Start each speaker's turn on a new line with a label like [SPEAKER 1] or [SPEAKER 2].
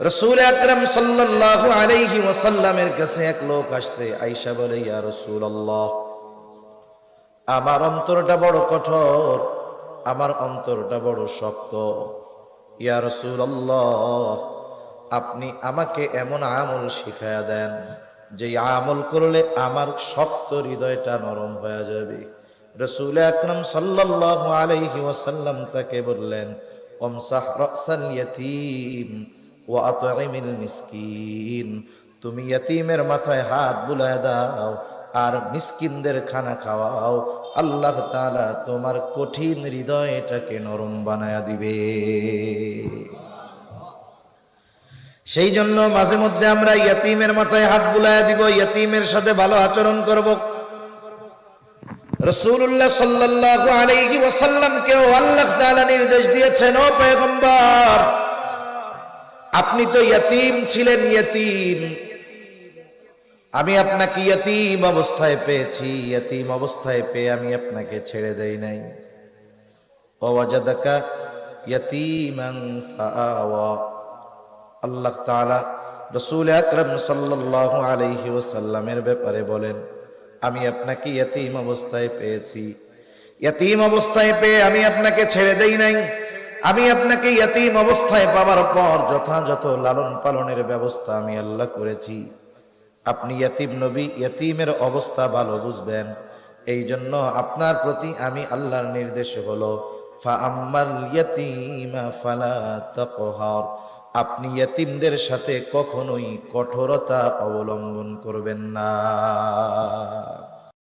[SPEAKER 1] রসুল আকরম সাল্লাল্লাহু আলাইহি ওয়াসাল্লামের কাছে এক লোক আসছে আইসা বলে, ইয়া রাসূলুল্লাহ, আমার অন্তরটা বড় কঠোর, আমার অন্তরটা বড় শক্ত। ইয়া রাসূলুল্লাহ, আপনি আমাকে এমন আমল শিখায়া দেন যে আমল করলে আমার শক্ত হৃদয়টা নরম হয়ে যাবে। রসুল আকরম সাল্লাল্লাহু আলাইহি ওয়াসাল্লাম তাকে বললেন ওমসাহ মিসকিন। তুমি মাথায় হাত বুলায় দাও আর মিসকিনদের খানা খাওয়াও। আল্লাহ তাআলা তোমার কঠিন হৃদয়টাকে নরম বানায়া দিবে। সেই জন্য মাঝে মধ্যে আমরা ইয়াতিমের মাথায় হাত বুলায় দিব, ইয়াতিমের সাথে ভালো আচরণ করব। রসুল্লাহ সাল্লাল্লাহু আলাইহি ওয়াসাল্লামকেও আল্লাহ তাআলা নির্দেশ দিয়েছেন, ও পয়গম্বর আপনি তো ইয়াতিম ছিলেন ইয়াতিম। আমি আপনাকে ইয়াতিম অবস্থায় পেয়েছি, ইয়াতিম অবস্থায় পেয়ে আমি আপনাকে ছেড়ে দেই নাই। ওয়াজাদাকা ইয়াতিমান ফাআওয়া। আল্লাহ তাআলা রসুল আকরম সাল্লাল্লাহু আলাইহি ওয়াসাল্লামের ব্যাপারে বলেন, আমি আপনাকে ইয়াতিম অবস্থায় পেয়েছি। ইয়াতিম অবস্থায় পেয়ে আমি আপনাকে ছেড়ে দেই নাই। আমি আপনাকে ইয়াতিম অবস্থায় পাওয়ার পর যথাযথ লালন পালনের ব্যবস্থা আমি আল্লাহ করেছি। আপনি ইয়াতিম নবী, ইয়াতিমের অবস্থা ভালো বুঝবেন। এই জন্য আপনার প্রতি আমি আল্লাহর নির্দেশ হলো আপনি ইয়াতিমদের সাথে কখনোই কঠোরতা অবলম্বন করবেন না।